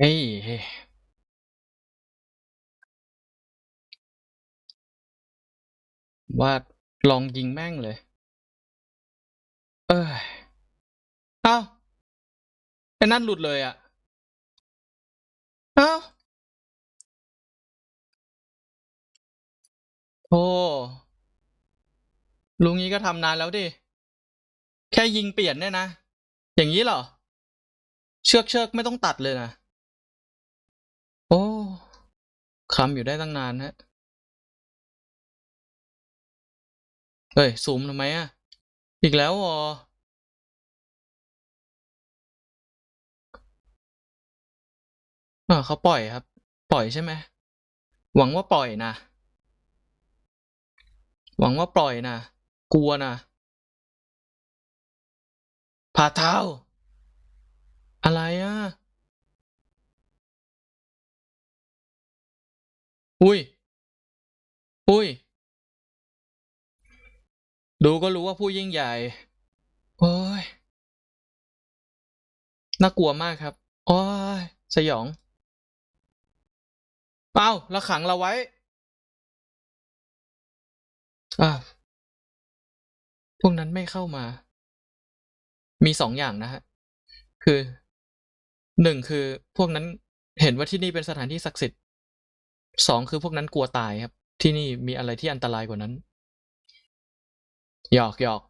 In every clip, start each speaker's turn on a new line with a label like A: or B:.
A: เฮ้ยว่าลองยิงแม่งเลย เอ้ยเอ้าไอ้นั่นหลุดเลยอะ เอ้าโอ้ลุงนี้ก็ทำนานแล้วดิ แค่ยิงเปลี่ยนเนี่ยนะ อย่างนี้เหรอ เชือกเชือกไม่ต้องตัดเลยนะ โอ้คำอยู่ได้ตั้งนานฮะ เฮ้ยซูมทำไมอะ อีกแล้วเหรออ่าเขาปล่อยครับ ปล่อยใช่ไหม หวังว่าปล่อยนะ หวังว่าปล่อยนะ กลัวนะผ่าเท้า อะไรอะ อุ้ย อุ้ย ดูก็รู้ว่าผู้ยิ่งใหญ่ โอ้ย น่ากลัวมากครับ โอ้ย สยอง เอาแล้วขังเราไว้ อ่าพวกนั้นไม่เข้ามา มีสองอย่างนะฮะ คือหนึ่งคือพวกนั้นเห็นว่าที่นี่เป็นสถานที่ศักดิ์สิทธิ์ สองคือพวกนั้นกลัวตายครับ ที่นี่มีอะไรที่อันตรายกว่านั้น หยอกหยอก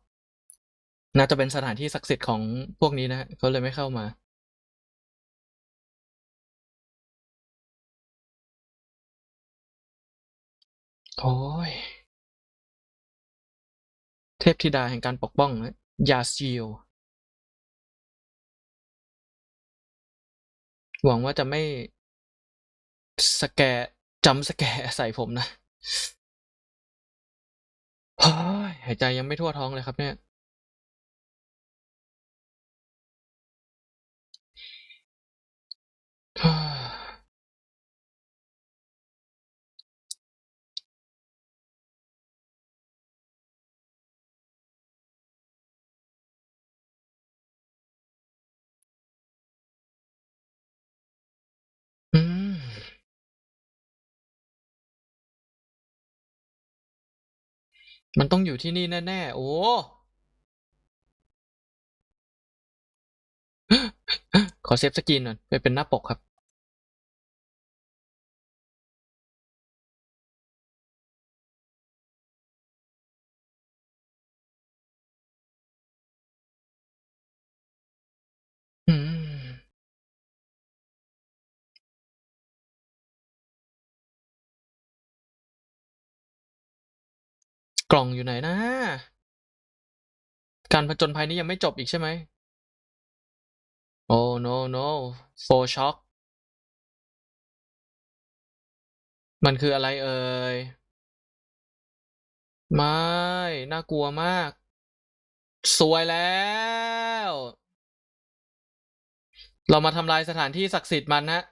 A: น่าจะเป็นสถานที่ศักดิ์สิทธิ์ของพวกนี้นะเขาเลยไม่เข้ามา โอ้ย เทพธิดาแห่งการปกป้องนะยาซีลหวังว่าจะไม่สแก จำสแกใส่ผมนะหายใจยังไม่ทั่วท้องเลยครับเนี่ยฮ่ มันต้องอยู่ที่นี่แน่ๆ โอ้ ขอเซฟสกรีนหน่อยไปเป็นหน้าปกครับ กล่องอยู่ไหนนะ การผจญภัยนี้ยังไม่จบอีกใช่ไหม โอ้ no no full shock มันคืออะไรเอ่ย ไม่ น่ากลัวมาก สวยแล้ว เรามาทำลายสถานที่ศักดิ์สิทธิ์มันฮะ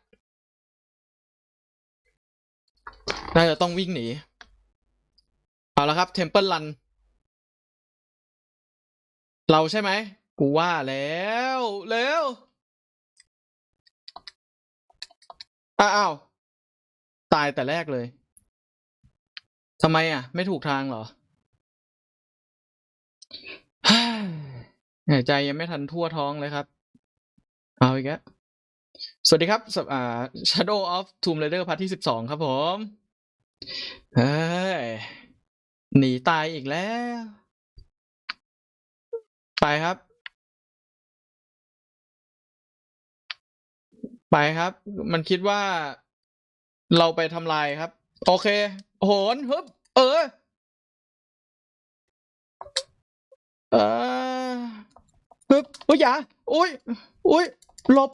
A: น่าจะต้องวิ่งหนี เอาละครับ Temple Run เราใช่ไหม กูว่าแล้วเร็วอ้าว ตายแต่แรกเลยทำไมอะ ไม่ถูกทางเหรอหายใจยังไม่ทันทั่วท้องเลยครับ เอาอีกแล้วสวัสดีครับสัปอ่า Shadow of Tomb Raider พาร์ทที่สิบสองครับผม เฮ้ย หนีตายอีกแล้ว ไปครับ ไปครับ มันคิดว่าเราไปทำลายครับ โอเค โหนฮึบเออ เออฮึบอุ้ยอย่าอุ้ยอุ้ยหลบ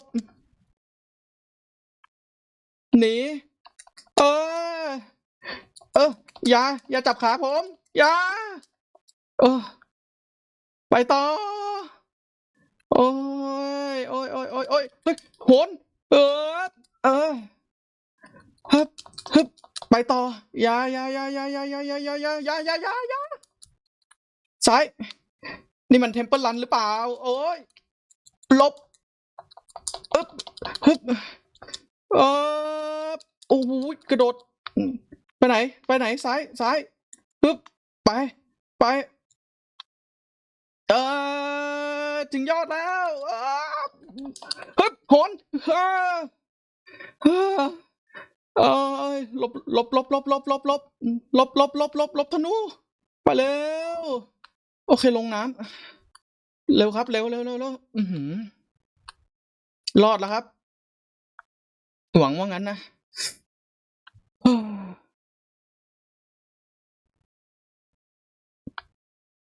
A: หนี เออ เอออย่าอย่าจับขาผมอย่าเออไปต่อ โอ้ยโอ้ยโอ้ยโอ้ยโอ้ยเฮ้ยโหนเออเออฮึบฮึบไปต่ออย่าอย่าอย่าอย่าอย่าอย่าอย่าอย่าอย่าอย่าอย่าอย่าอย่าซ้าย นี่มันเทมเปิลรันหรือเปล่า โอ้ยลบอึ๊บฮึบเออโอ้โหกระโดด ไปไหน ไปไหนซ้ายซ้ายปึ๊บไป ไปเออถึงยอดแล้วเฮึบหนเออเออเอยหลบหลบหลบหลบหลบหลบหลบหลบหลบหลบหลบหลบธนูไปเร็วโอเคลงน้ำเร็วครับเร็วเร็วเร็วเร็วอือหือรอดแล้วครับ หวังว่างั้นนะ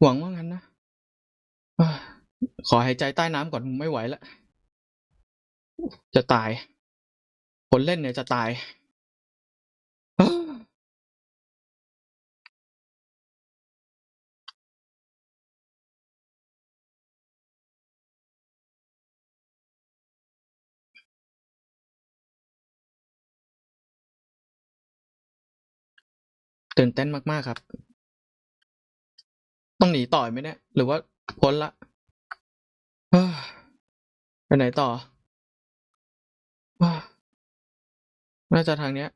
A: หวังว่างั้นนะ ขอหายใจใต้น้ำก่อนไม่ไหวแล้ว จะตาย คนเล่นเนี่ยจะตายเอ้อตื่นเต้นมาก ๆ ครับ ต้องหนีต่อไหมเนี่ย หรือว่าพ้นละไปไหนต่อน่าจะทางเนี้ย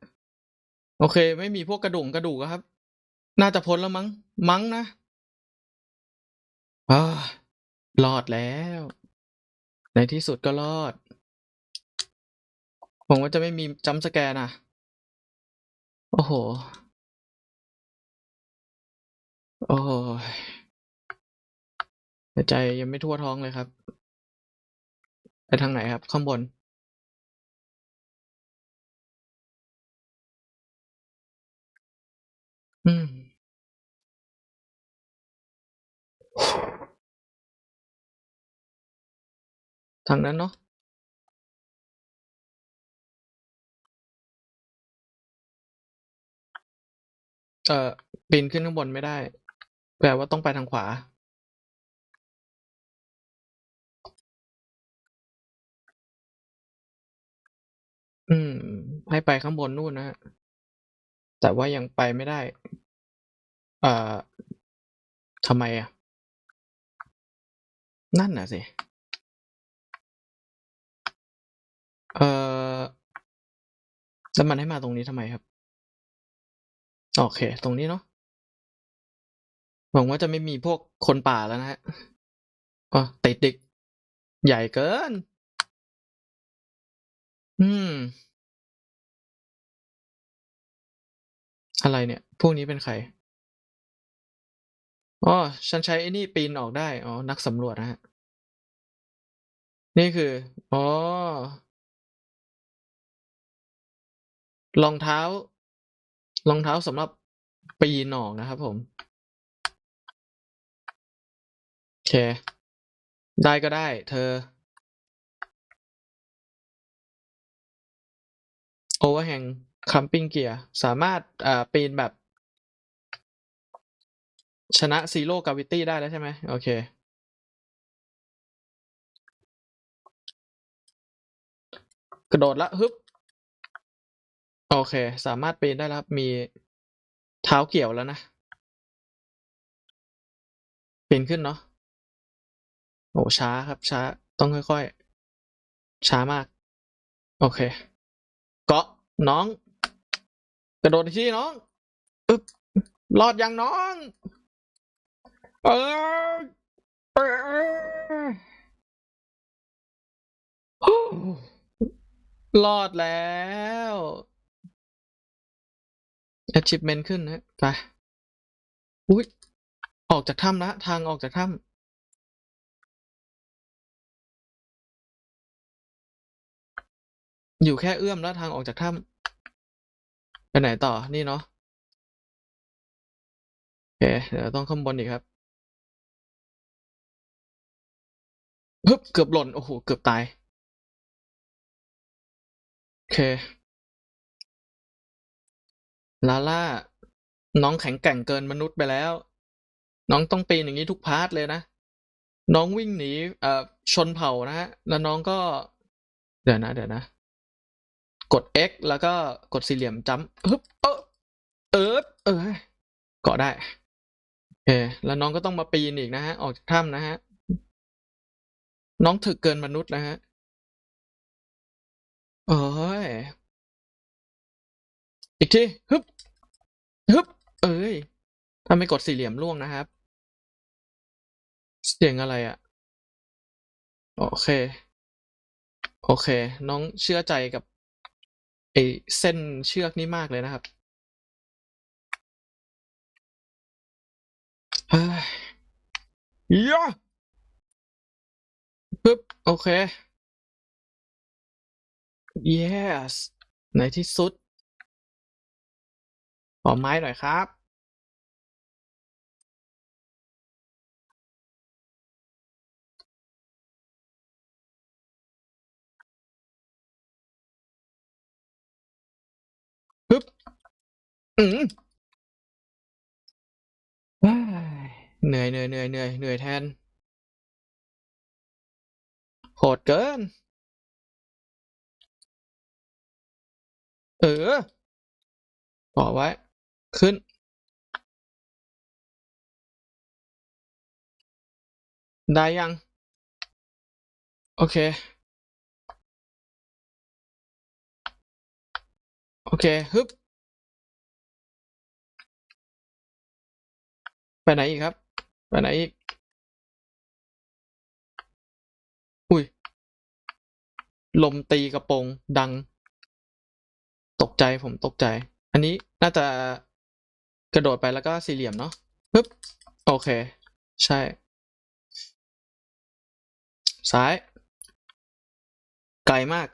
A: โอเค ไม่มีพวกกระดูกกระดูกครับ น่าจะพ้นแล้วมั้ง มั้งนะอรอดแล้ว ในที่สุดก็รอดหวังว่าจะไม่มีจัมสแกร์นะโอ้โห โอ้ย แต่ใจยังไม่ทั่วท้องเลยครับ ไปทางไหนครับ ข้างบน อืม ทางนั้นเนาะเอ่อปีนขึ้นข้างบนไม่ได้ แปลว่าต้องไปทางขวา อืม ให้ไปข้างบนนู่นนะแต่ว่ายังไปไม่ได้ เอ่อ ทำไมอะนั่นน่ะสิ เอ่อแล้วมันให้มาตรงนี้ทำไมครับ โอเค ตรงนี้เนาะ หวังว่าจะไม่มีพวกคนป่าแล้วนะฮะอ๋อติดดิก ใหญ่เกิน อืม อะไรเนี่ย พวกนี้เป็นใครอ๋อฉันใช้ไอ้นี่ปีนออกได้ อ๋อ นักสำรวจนะฮะนี่คือ อ๋อ รองเท้า รองเท้าสำหรับปีนออกนะครับผม โอเค ได้ก็ได้เธอ overhang camping gear สามารถอ่าปีนแบบ ชนะ zero gravity ได้แล้วใช่ไหมโอเค กระโดดละฮึบโอเค สามารถปีนได้แล้วครับมีเท้าเกี่ยวแล้วนะปีนขึ้นเนาะโอ้ช้าครับช้าต้องค่อยๆ ช้ามาก โอเค น้อง กระโดดอีกที่น้องอึบรอดยังน้อง เออเออรอดแล้ว achievement ขึ้นนะ ไป อุ้ย ออกจากถ้ำแล้วทางออกจากถ้ำ อยู่แค่เอื้อมแล้วทางออกจากถ้ำไปไหนต่อนี่เนาะโอเคเดี๋ยวต้องข้างบนอีกครับฮึบเกือบหล่น โอ้โห เกือบตาย โอเค ลาล่า น้องแข็งแกร่งเกินมนุษย์ไปแล้ว น้องต้องปีนอย่างนี้ทุกพาร์ทเลยนะ น้องวิ่งหนีเอ่อชนเผ่านะฮะ แล้วน้องก็ เดี๋ยวนะ เดี๋ยวนะ กด X แล้วก็กดสี่เหลี่ยมจัมป์ฮึบเออเออเออเกาะได้โอเคแล้วน้องก็ต้องมาปีนอีกนะฮะ ออกจากถ้ำนะฮะ น้องถึกเกินมนุษย์นะฮะเอ้ยอีกทีฮึบฮึบเอ้ยถ้าไม่กดสี่เหลี่ยมล่วงนะครับ เสียงอะไรอะ่ะ โอเค โอเค น้องเชื่อใจกับ ไอ้เส้นเชือกนี่มากเลยนะครับเฮ้ยยะปึ๊บ โอเค yes ในที่สุดขอไม้หน่อยครับ อืมเฮ้ยเหนื่อยเหนื่อยเหนื่อยเหนื่อยเหนื่อยแทน โหดเกิน เออต่อไว้ ขึ้น ได้ยัง โอเค โอเคฮึบ ไปไหนอีกครับ ไปไหนอีก อุ้ย ลมตีกระโปรงดัง ตกใจผมตกใจ อันนี้น่าจะกระโดดไปแล้วก็สี่เหลี่ยมเนาะฮึบโอเค ใช่ ซ้าย ไกลมาก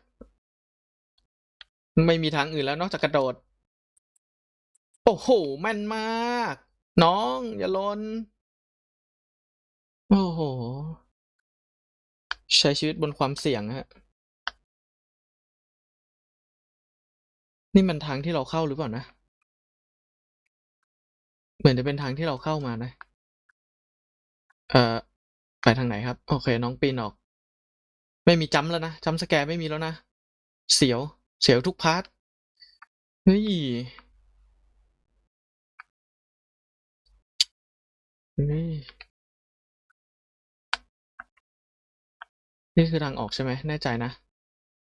A: ไม่มีทางอื่นแล้วนอกจากกระโดด โอ้โห แม่นมาก น้องอย่าลน โอ้โห ใช้ชีวิตบนความเสี่ยงฮะ นี่มันทางที่เราเข้าหรือเปล่านะ เหมือนจะเป็นทางที่เราเข้ามานะ เอ่อ ไปทางไหนครับ โอเค น้องปีนออก ไม่มีจัมป์แล้วนะจัมป์สแกร์ไม่มีแล้วนะ เสียว เสียวทุกพาร์ท เฮ้ย เฮ้ยนี่คือทางออกใช่ไหม แน่ใจนะ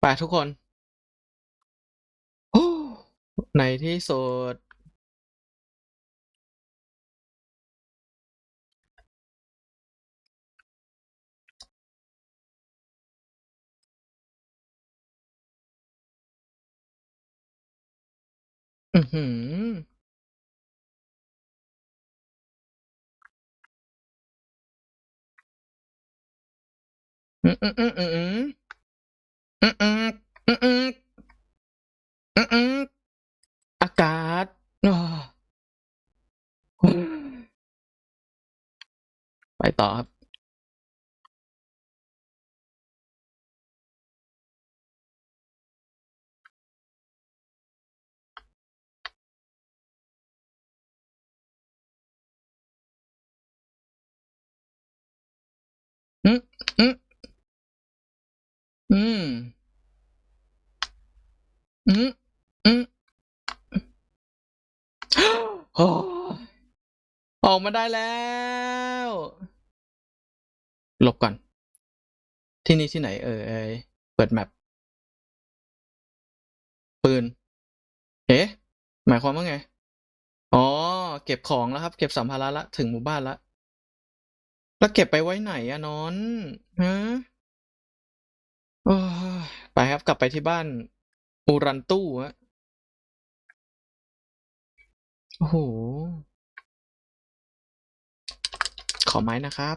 A: ไปทุกคน โอ้ ในที่สุดอื้อหือ อากาศไปต่อครับ อืมอืม อืม อืม อืมโอ้ออกมาได้แล้วหลบก่อน ที่นี่ที่ไหน เอ่ยเปิดแมปปืน เอ๊ะ หมายความว่าไง อ๋อ เก็บของแล้วครับ เก็บสัมภาระละ ถึงหมู่บ้านละ แล้วเก็บไปไว้ไหนอะนอน ฮะ โอ้ยไปครับกลับไปที่บ้านอูรันตู้ฮะโอ้โห ขอไม้นะครับ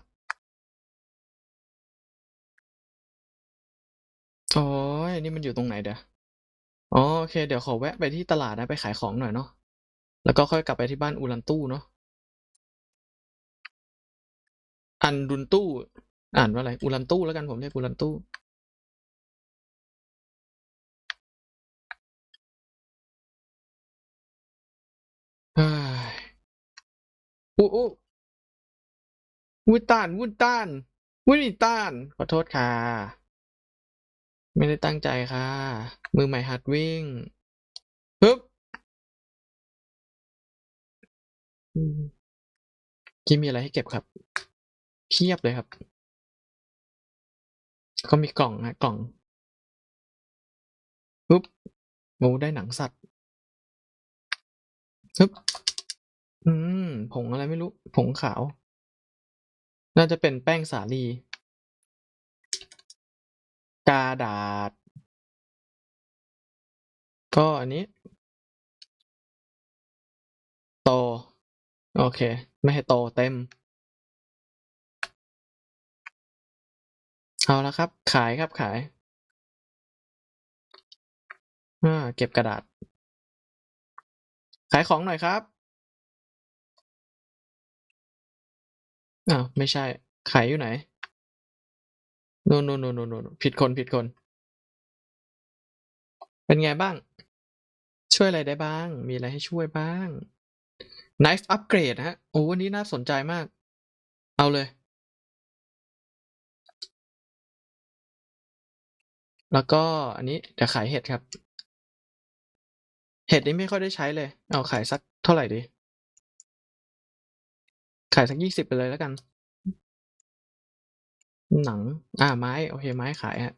A: โอ้ยนี่มันอยู่ตรงไหนเดี๋ยวอ๋อโอเค เดี๋ยวขอแวะไปที่ตลาดนะไปขายของหน่อยเนาะ แล้วก็ค่อยกลับไปที่บ้านอูรันตู้เนาะ อันดุนตู้ อ่านว่าอะไรอูรันตู้แล้วกันผมเรียกอูรันตู้ วุ้นต้านวุ้นต้านวุ้นอีต้าน ขอโทษค่ะ ไม่ได้ตั้งใจค่ะ มือใหม่หัดวิ่งฮึบกี้มีอะไรให้เก็บครับเพียบเลยครับ ก็มีกล่องฮะกล่องปุ๊บโอ้ได้หนังสัตว์ฮึบอืม ผงอะไรไม่รู้ ผงขาว น่าจะเป็นแป้งสาลี กาดาษ ก็อันนี้โต โอเค ไม่ให้โตเต็ม เอาละครับ ขายครับขายอ่าเก็บกระดาษ ขายของหน่อยครับ อ้าว ไม่ใช่ขายอยู่ไหน โนโนโนโนโนผิดคนผิดคน เป็นไงบ้าง ช่วยอะไรได้บ้าง มีอะไรให้ช่วยบ้าง knife upgrade ฮะ โอ้วันนี้น่าสนใจมาก เอาเลย แล้วก็อันนี้เดี๋ยวขายเห็ดครับ เห็ดนี้ไม่ค่อยได้ใช้เลย เอาขายสักเท่าไหร่ดี ขายสักยี่สิบไปเลยแล้วกัน หนัง อ่า ไม้ โอเค ไม้ขายฮะ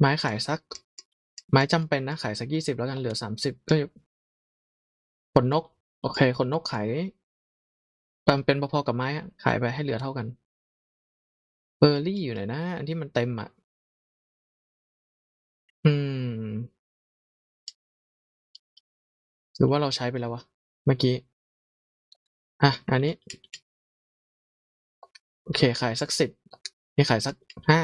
A: ไม้ขายสัก ไม้จำเป็นนะ ขายสักยี่สิบแล้วกันเหลือสามสิบก็ขนนก โอเค ขนนกขายมันเป็นพอๆกับไม้อะขายไปให้เหลือเท่ากัน เบอร์รี่อยู่ไหนนะ อันที่มันเต็มอะ อืม หรือว่าเราใช้ไปแล้ววะ เมื่อกี้ อะ อันนี้ โอเค ขายสักสิบนี่ขายสักห้า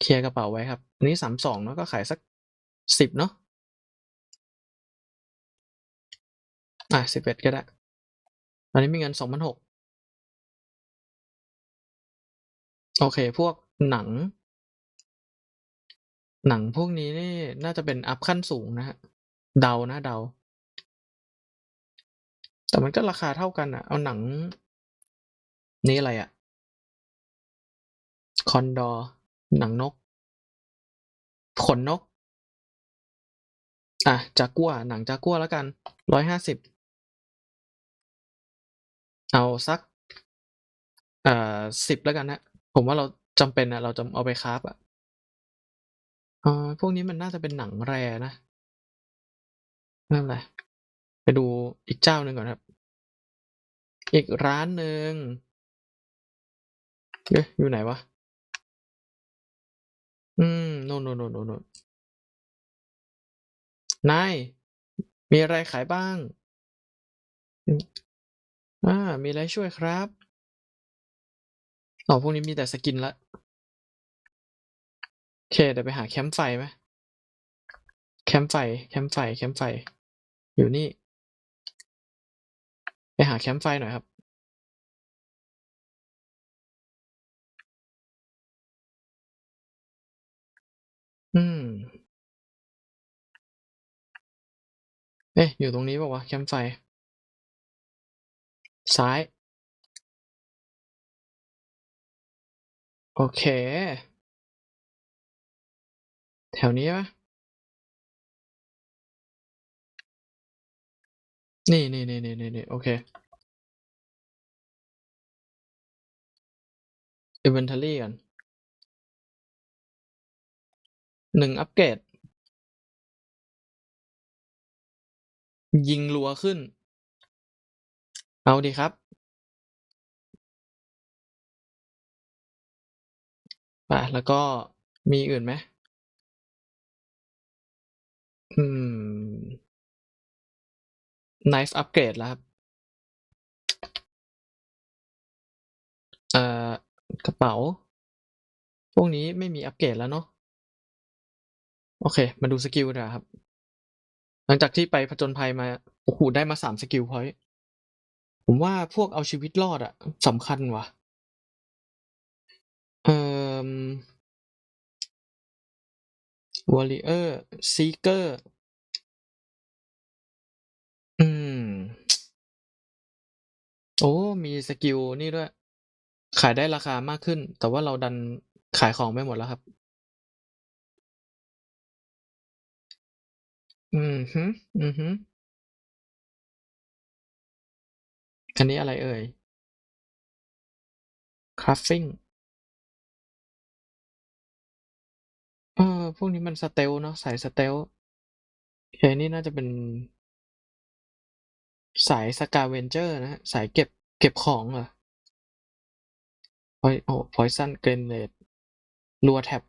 A: เคลียร์กระเป๋าไว้ครับอันนี้สามสองเนาะก็ขายสักสิบเนาะอะสิบเอ็ดก็ได้ตอนนี้มีเงินสองพันหกโอเค พวกหนัง หนังพวกนี้นี่น่าจะเป็นอัพขั้นสูงนะฮะ เดานะเดา แต่มันก็ราคาเท่ากันอะเอาหนัง นี่อะไรอะคอนดอร์หนังนก ขนนก อะจากัวหนังจากัวแล้วกันร้อยห้าสิบเอาสักเอ่อสิบแล้วกันนะ ผมว่าเราจำเป็นอะเราจะเอาไปคราฟอะเอ่อพวกนี้มันน่าจะเป็นหนังแรนะไม่เป็นไร ไปดูอีกเจ้าหนึ่งก่อนครับ อีกร้านหนึ่งเอ๊ะอยู่ไหนวะ อืม โน่นโน่นโน่นโน่นนาย มีอะไรขายบ้าง อ่า มีอะไรช่วยครับอ๋อพวกนี้มีแต่สกินละ โอเค เดี๋ยวไปหาแคมป์ไฟไหมแคมป์ไฟ แคมป์ไฟ แคมป์ไฟ อยู่นี่ หาแคมป์ไฟหน่อยครับอืม เอ๊ะ อยู่ตรงนี้ป่าวะ แคมป์ไฟ ซ้าย โอเค แถวนี้ปะ นี่นี่นี่นี่นี่นี่โอเค inventory กันหนึ่งอัปเกรด ยิงรัวขึ้น เอาดีครับอะ แล้วก็มีอื่นไหม อืม knife อัปเกรดแล้วครับเอ่อกระเป๋า พวกนี้ไม่มีอัปเกรดแล้วเนาะโอเค มาดูสกิลดีกว่าครับ หลังจากที่ไปผจญภัยมาโอ้โหได้มาสามสกิลพอยต์ผมว่าพวกเอาชีวิตรอดอะสำคัญว่ะเอ่อ warrior seeker อื โอ้ มีสกิลนี่ด้วย ขายได้ราคามากขึ้น แต่ว่าเราดันขายของไปหมดแล้วครับ อือฮึอือฮึอันนี้อะไรเอ่ย crafting เออพวกนี้มันสเตลเนาะสายสเตลโอเคนี่น่าจะเป็น สายสกาเวนเจอร์นะฮะ สายเก็บเก็บของเหรอพอยโอ้พอยซันเกรนเลดรัวแท็บ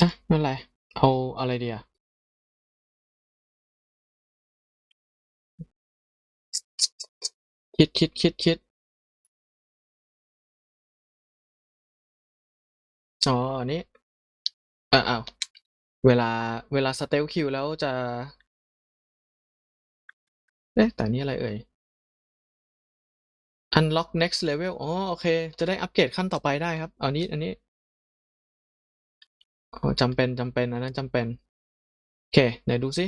A: อะไม่เป็นไร เอาอะไรเดีอะคิดคิดคิดคิดอ๋ออันนี้อ้าว เวลาเวลาสเตลคิวแล้วจะ เอ๊ะ แต่นี่อะไรเอ่ย unlock next level อ๋อ โอเค จะได้อัปเกรดขั้นต่อไปได้ครับ เอานี้ อันนี้อ๋อจำเป็นจำเป็น อันนั้นจำเป็น โอเค ไหนดูซิ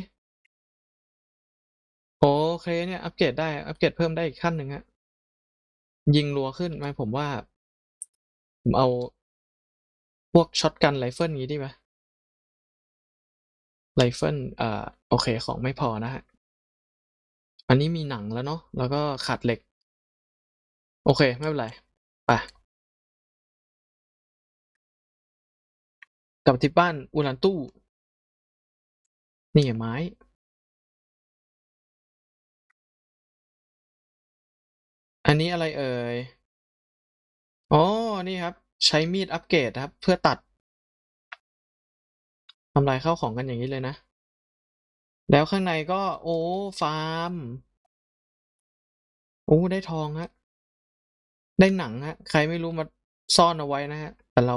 A: โอเคเนี่ย อัปเกรดได้ อัปเกรดเพิ่มได้อีกขั้นหนึ่งฮะ ยิงรัวขึ้นไหมผมว่า ผมเอาพวกช็อตกันไรเฟิลงี้ดีไหม ไรเฟิลอ่าโอเคของไม่พอนะฮะ อันนี้มีหนังแล้วเนาะแล้วก็ขาดเหล็ก โอเค ไม่เป็นไรไปกลับที่บ้านอุลันตู้นี่ไงไม้ อันนี้อะไรเอ่ย อ๋อ นี่ครับ ใช้มีดอัปเกรดครับ เพื่อตัด ทำลายข้าวของกันอย่างนี้เลยนะ แล้วข้างในก็ โอ้ฟาร์ม โอ้ได้ทองฮะ ได้หนังฮะ ใครไม่รู้มาซ่อนเอาไว้นะฮะ แต่เรา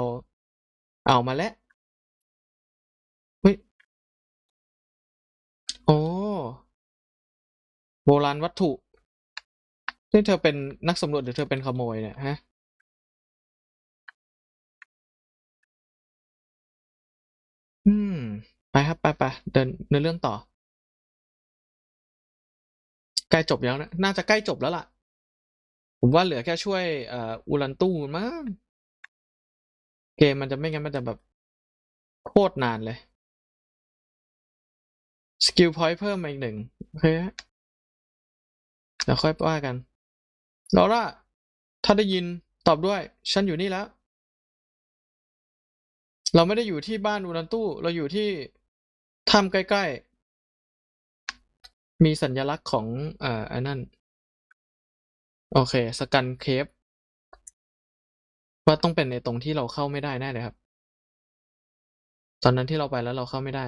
A: เอามาแล้วเฮ้ยโอ้โบราณวัตถุนี่เธอเป็นนักสำรวจหรือเธอเป็นขโมยเนี่ยฮะ ครับไปไปเดินเนเรื่องต่อ ใกล้จบแล้วนะ น่าจะใกล้จบแล้วล่ะ ผมว่าเหลือแค่ช่วยเอ่ออูรันตู้มั้งเกมมันจะไม่งั้นมันจะแบบ โคตรนานเลย สกิลพอยต์เพิ่มมาอีกหนึ่งโอเคฮะเดี๋ยวค่อยว่ากันลอร่าถ้าได้ยินตอบด้วย ฉันอยู่นี่แล้ว เราไม่ได้อยู่ที่บ้านอูรันตู้ เราอยู่ที่ ถ้ำใกล้ ๆ มีสัญลักษณ์ของอ่ออันนั้น โอเค สกันเคฟว่าต้องเป็นในตรงที่เราเข้าไม่ได้แน่เลยครับ ตอนนั้นที่เราไปแล้วเราเข้าไม่ได้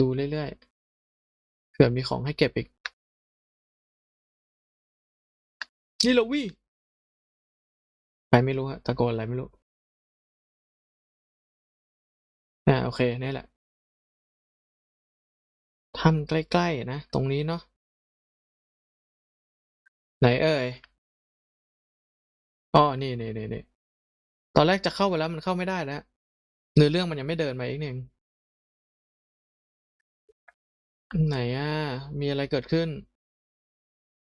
A: ดูเรื่อยๆเผื่อมีของให้เก็บอีก นี่เราวี่ ครไม่รู้ฮะตะโกนอะไรไม่รู้ อ่าโอเคนี่แหละทำใกล้ๆนะ ตรงนี้เนาะไหนเอ่ยอ๋อนี่นี่นี่นี่ตอนแรกจะเข้าไปแล้วมันเข้าไม่ได้แล้วเนื้อเรื่องมันยังไม่เดินมาอีกหนึ่งไหนอะ มีอะไรเกิดขึ้น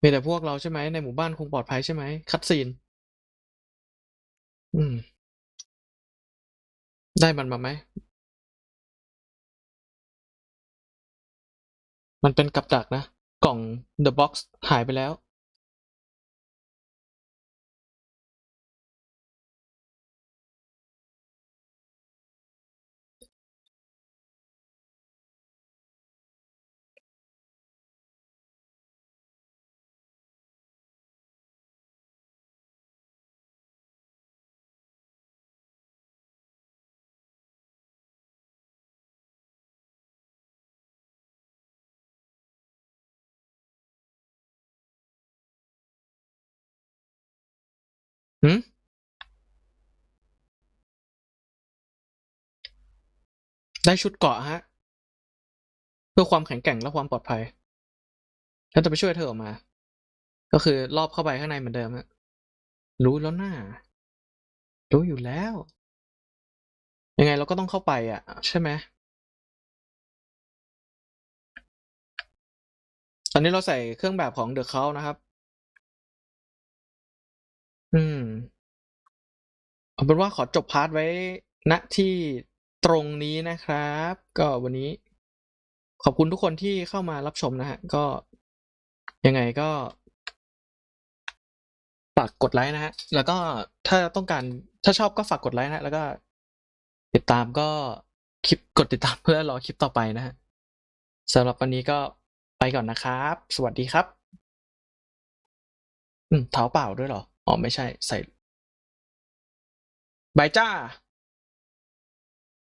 A: มีแต่พวกเราใช่ไหมในหมู่บ้านคงปลอดภัยใช่ไหมคัดซีน อืม ได้มันมาไหม มันเป็นกับดักนะ กล่อง The Box หายไปแล้ว หืมได้ชุดเกาะฮะ เพื่อความแข็งแกร่งและความปลอดภัยฉันจะไปช่วยเธอออกมา ก็คือรอบเข้าไปข้างในเหมือนเดิมฮะรู้แล้วหน่ารู้อยู่แล้ว ยังไงเราก็ต้องเข้าไปอะ ใช่ไหมตอนนี้เราใส่เครื่องแบบของเดอะเคานะครับ อืม เอาเป็นว่าขอจบพาร์ทไว้ณที่ตรงนี้นะครับ ก็วันนี้ ขอบคุณทุกคนที่เข้ามารับชมนะฮะ ก็ยังไงก็ฝากกดไลค์นะฮะ แล้วก็ถ้าต้องการถ้าชอบก็ฝากกดไลค์นะ แล้วก็ ติดตามก็คลิปกดติดตามเพื่อรอคลิปต่อไปนะฮะสำหรับวันนี้ก็ไปก่อนนะครับ สวัสดีครับ อืมเท้าเปล่าด้วยเหรอ อ๋อ ไม่ใช่ใส่บายจ้า